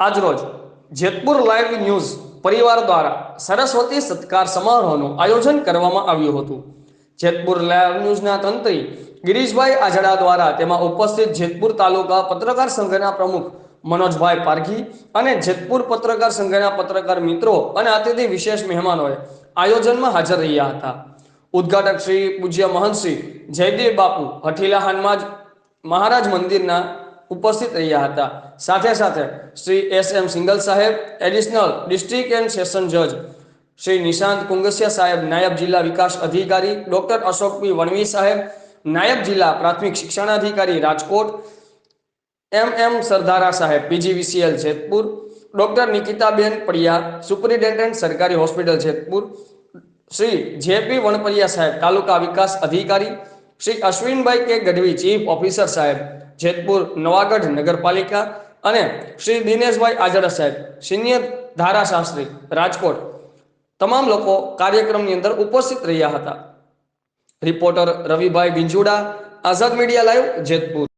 આજરોજ Jetpur live news પરિવાર દ્વારા સરસ્વતી સત્કાર સમારોહનું આયોજન કરવામાં આવ્યું હતું. જેતપુર લાઈવ ન્યૂઝના તંત્રી ગિરીશભાઈ આઝાડા દ્વારા તેમાં ઉપસ્થિત જેતપુર તાલુકા પત્રકાર સંઘના પ્રમુખ મનોજભાઈ પારઘી અને જેતપુર પત્રકાર સંઘના પત્રકાર મિત્રો અને અતિથિ વિશેષ મહેમાનોએ આયોજનમાં હાજર રહ્યા હતા. ઉદ્ઘાટક શ્રી પૂજ્ય મહંત શ્રી જયદેવ બાપુ, હઠીલા હનુમાજ મહારાજ મંદિરના ઉપસ્થિત રહ્યા હતા સાથે સાથે શ્રી એસ એમ સિંગલ સાહેબ એડિશનલ ડિસ્ટ્રિક્ટ એન્ડ સેશન જજ શ્રી નિશાંત કુંગસિયા સાહેબ નાયબ જિલ્લા વિકાસ અધિકારી ડોક્ટર અશોક પી વણવી સાહેબ નાયબ જિલ્લા પ્રાથમિક શિક્ષણાધિકારી રાજકોટ એમ એમ સરદારા સાહેબ પીજીવીસીએલ જેતપુર ડોક્ટર નિકિતાબેન પડિયા સુપરિન્ટેન્ડન્ટ સરકારી હોસ્પિટલ જેતપુર શ્રી જેપી વણપરિયા સાહેબ તાલુકા વિકાસ અધિકારી શ્રી અશ્વિનભાઈ કે ગઢવી ચીફ ઓફિસર સાહેબ Jetpur, Navagadh નગરપાલિકા અને શ્રી દિનેશભાઈ આઝડા સાહેબ, સિનિયર ધારાશાસ્ત્રી, રાજકોટ. તમામ લોકો કાર્યક્રમની અંદર ઉપસ્થિત રહ્યા હતા. Reporter Ravibhai Ginjuda Azad media live Jetpur.